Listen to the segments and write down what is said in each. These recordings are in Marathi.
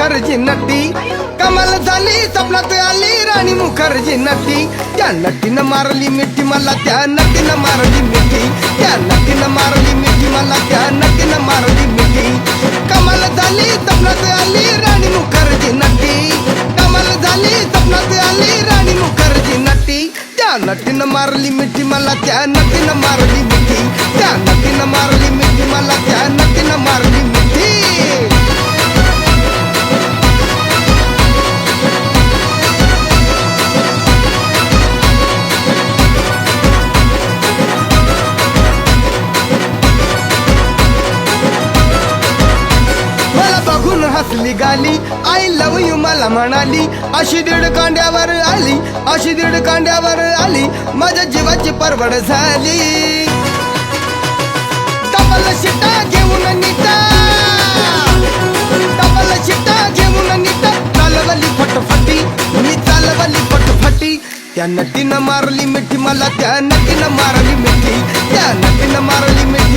मुखर्जी नटी, कमाल झाली स्वप्नात आली, राणी मुखर्जी नटी. त्या नटीनं मारली मिठी, मला त्या नटीनं मारली मिठी. त्या नटीनं मारली मिठी, मला त्या नटीनं मारली मिठी. कमाल झाली स्वप्नात आली, राणी मुखर्जी नटी. कमाल झाली स्वप्नात आली, राणी मुखर्जी नटी. त्या नटीनं मारली मिठी, मला त्या नटीनं मारली मिठी. त्या नटीनं मारली मिठी, मला त्या नटीनं मारली मिठी. हसली आय लव यू मला म्हणाली. अशी दीड कांड्यावर आली अशी दीड कांड्यावर आली. माझ्या जीवाची परवड झाली. डबल शिटा घेऊन निता डबल शिटा घेऊन निता चालवली फटफटी मी चालवली फटफटी. त्या नटीनं मारली मिठी मला त्या नटीनं मारली मिठी. त्या नटीनं मारली मिठी.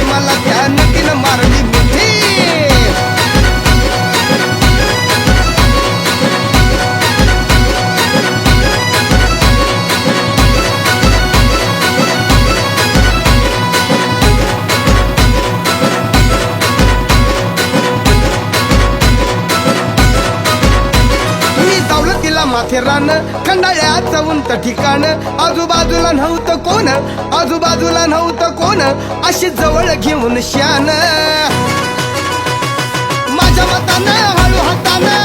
माथेरान खंडाळ्याचं उंच ठिकाण. आजूबाजूला नव्हतं कोण आजूबाजूला नव्हतं कोण अशी जवळ घेऊन शान माझ्या मतानं हळू हातानं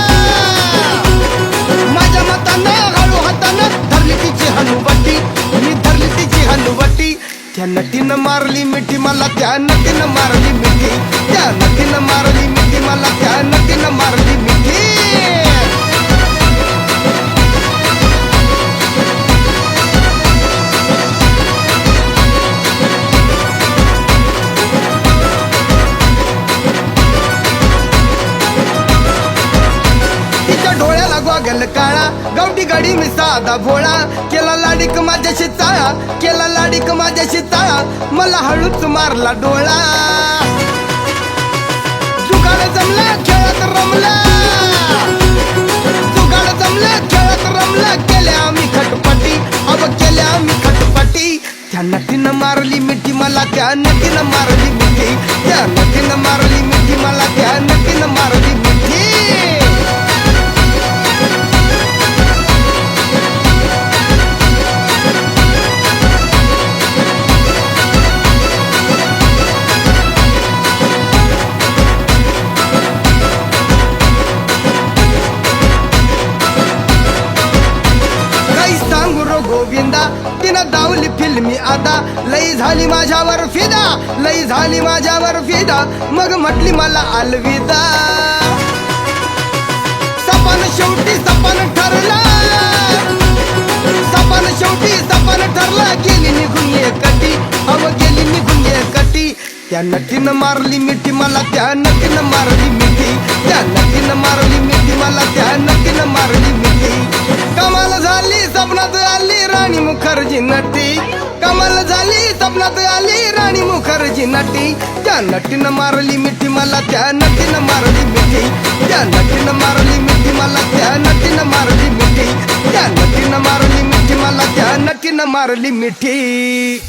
माझ्या मतानं हळू हातानं धरली तिची हनुवटी. मी धरली तिची हनुवटी. त्या नटीनं मारली मिठी मला त्या नटीनं मारली मिठी. त्या नटीनं मारली मिठी मला त्या नटीनं मारली डोळ्याला काळा. गावठी गाडी मी साधा भोळा. केला लाडीक माझ्याशी चाळा केला लाडीक माझ्याशी चाळा मला हळूच मारला डोळा. जुगाड जमला खेळत रमला. तिनं दावली फिल्मी आता. लई झाली माझ्यावर फिदा. लई झाली माझ्यावर फिदा. मग म्हटली मला अलविदा. सपन शेवटी सपन ठरला. सपन शेवटी सपन ठरला. गेली निघून ये कटी अव गेली निघून ये कटी त्या नटीनं मारली मिठी. मला त्या नटीनं मारली मिठी. त्या नटीनं मारली मिठी. मुखर्जी नटी. कमाल झाली सपनात आली राणी मुखर्जी नटी. त्या नटीनं मारली मिठी मला त्या नटीनं मारली मिठी. त्या नटीनं मारली मिठी मला त्या नटीनं मारली मिठी. त्या नटीनं मारली मिठी मला त्या नटीनं मारली मिठी.